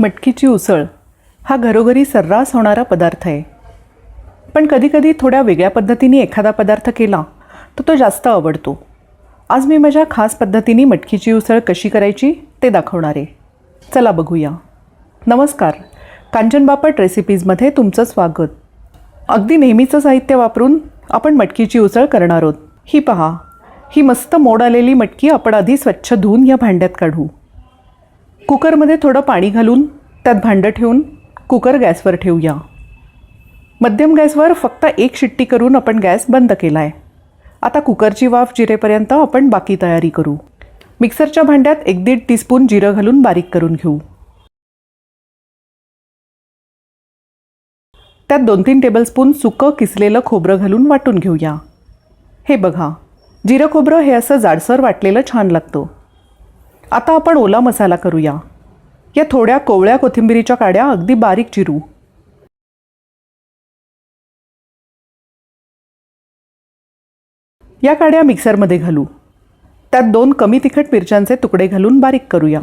मटकीची उसळ हा घरोघरी सर्रास होणारा पदार्थ आहे. पण कधीकधी थोड्या वेगळ्या पद्धतीने एखादा पदार्थ केला तर तो जास्त आवडतो. आज मी माझ्या खास पद्धतीने मटकीची उसळ कशी करायची ते दाखवणार आहे. चला बघूया. नमस्कार. कांचन बापट रेसिपीजमध्ये तुमचं स्वागत. अगदी नेहमीचं साहित्य वापरून आपण मटकीची उसळ करणार आहोत. ही पहा ही मस्त मोड आलेली मटकी आपण आधी स्वच्छ धुवून या भांड्यात काढू. कुकरमध्ये थोडं पाणी घालून त्यात भांडं ठेवून कुकर गॅसवर ठेवूया. मध्यम गॅसवर फक्त एक शिट्टी करून आपण गॅस बंद केला आहे आता कुकरची वाफ जिरेपर्यंत आपण बाकी तयारी करू. मिक्सरच्या भांड्यात एक दीड टीस्पून जिरं घालून बारीक करून घेऊ. त्यात दोन तीन टेबलस्पून सुकं किसलेलं खोबरं घालून वाटून घेऊया. हे बघा जिरं खोबरं हे असं जाडसर वाटलेलं छान लागतं. आता आपण ओला मसाला करूया. या थोड्या कोवळ्या कोथिंबिरीच्या काड्या अगदी बारीक चिरू. या काड्या मिक्सरमध्ये घालू. त्यात दोन कमी तिखट मिरच्यांचे तुकडे घालून बारीक करूया.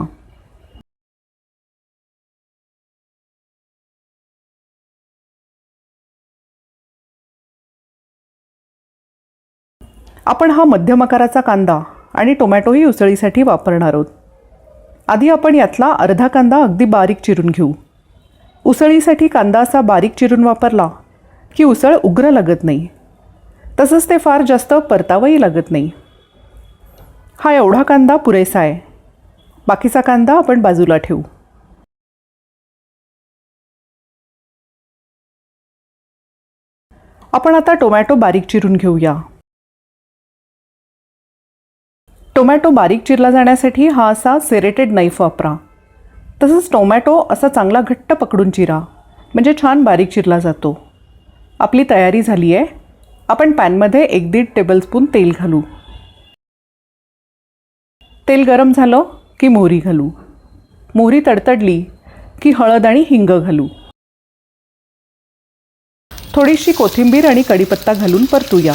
आपण हा मध्यम आकाराचा कांदा आणि टोमॅटोही उसळीसाठी वापरणार आहोत. आधी आपण यातला अर्धा कांदा अगदी बारीक चिरून घेऊ. उसळीसाठी कांदा असा बारीक चिरून वापरला की उसळ उग्र लागत नाही. तसंच ते फार जास्त परतावंही लागत नाही. हा एवढा कांदा पुरेसा आहे. बाकीचा कांदा आपण बाजूला ठेवू. आपण आता टोमॅटो बारीक चिरून घेऊया. टोमॅटो बारीक चिरला जाण्यासाठी हा असा सेरेटेड नाईफ वापरा. तसंच टोमॅटो असा चांगला घट्ट पकडून चिरा. म्हणजे छान बारीक चिरला जातो. आपली तयारी झाली आहे. आपण पॅनमध्ये एक दीड टेबलस्पून तेल घालू. तेल गरम झालं की मोहरी घालू. मोहरी तडतडली की हळद आणि हिंग घालू. थोडीशी कोथिंबीर आणि कढीपत्ता घालून परतूया.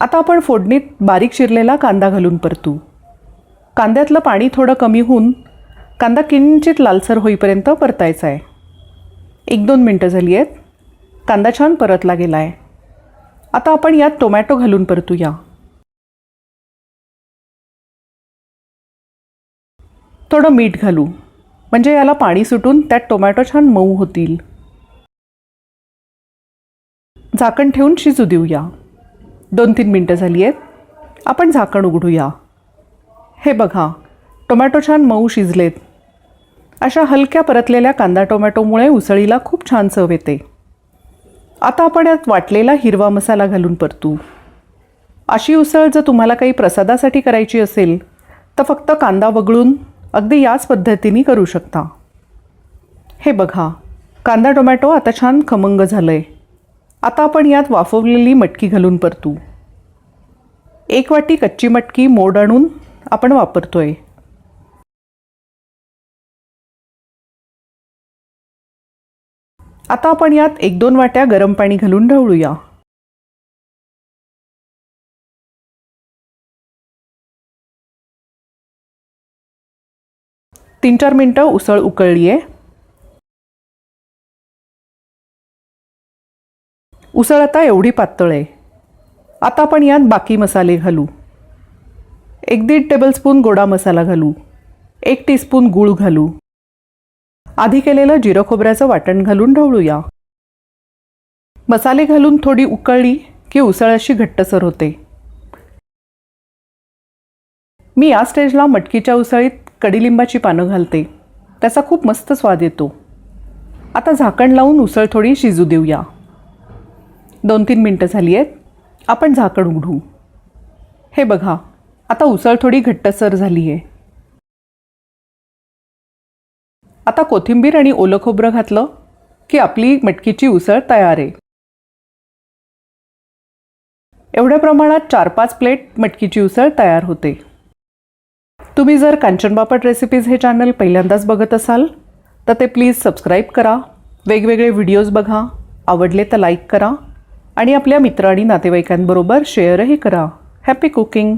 आता आपण फोडणीत बारीक चिरलेला कांदा घालून परतू. कांद्यातलं पाणी थोडं कमी होऊन कांदा किंचित लालसर होईपर्यंत परतायचा आहे एक दोन मिनटं झाली आहेत. कांदा छान परतला गेला आहे आता आपण यात टोमॅटो घालून परतूया. थोडं मीठ घालू. म्हणजे याला पाणी सुटून त्यात टोमॅटो छान मऊ होतील. झाकण ठेवून शिजू देऊया. दोन तीन मिनटं झाली आहेत. आपण झाकण उघडूया. हे बघा टोमॅटो छान मऊ शिजलेत. अशा हलक्या परतलेल्या कांदा टोमॅटोमुळे उसळीला खूप छान चव येते. आता आपण यात वाटलेला हिरवा मसाला घालून परतू. अशी उसळ जर तुम्हाला काही प्रसादासाठी करायची असेल तर फक्त कांदा वगळून अगदी याच पद्धतीने करू शकता. हे बघा कांदा टोमॅटो आता छान खमंग झालं आहे आता आपण यात वाफवलेली मटकी घालून परतू. एक वाटी कच्ची मटकी मोड आणून आपण वापरतोय. आता आपण यात एक दोन वाट्या गरम पाणी घालून ढवळूया. तीन चार मिनटं उसळ उकळली आहे उसळ आता एवढी पातळ आहे. आता आपण यात बाकी मसाले घालू. एक दीड टेबलस्पून गोडा मसाला घालू. एक टीस्पून गूळ घालू. आधी केलेलं जिरं खोबऱ्याचं वाटण घालून ढवळूया. मसाले घालून थोडी उकळली की उसळ अशी घट्टसर होते. मी या स्टेजला मटकीच्या उसळीत कडीलिंबाची पानं घालते. त्याचा खूप मस्त स्वाद येतो. आता झाकण लावून उसळ थोडी शिजू देऊया. दोन तीन मिनटं झाली आहेत. आपण झाकण उघडू. हे बघा आता उसळ थोडी घट्टसर झाली आहे आता कोथिंबीर आणि ओलं खोबरं घातलं की आपली मटकीची उसळ तयार आहे. एवढ्या प्रमाणात चार पाच प्लेट मटकीची उसळ तयार होते. तुम्ही जर कांचन बापट रेसिपीज हे चॅनल पहिल्यांदाच बघत असाल तर ते प्लीज सबस्क्राईब करा. वेगवेगळे व्हिडिओज बघा. आवडले तर लाईक करा. आणि आपल्या मित्र आणि नातेवाईकांबरोबर शेअरही करा. Happy cooking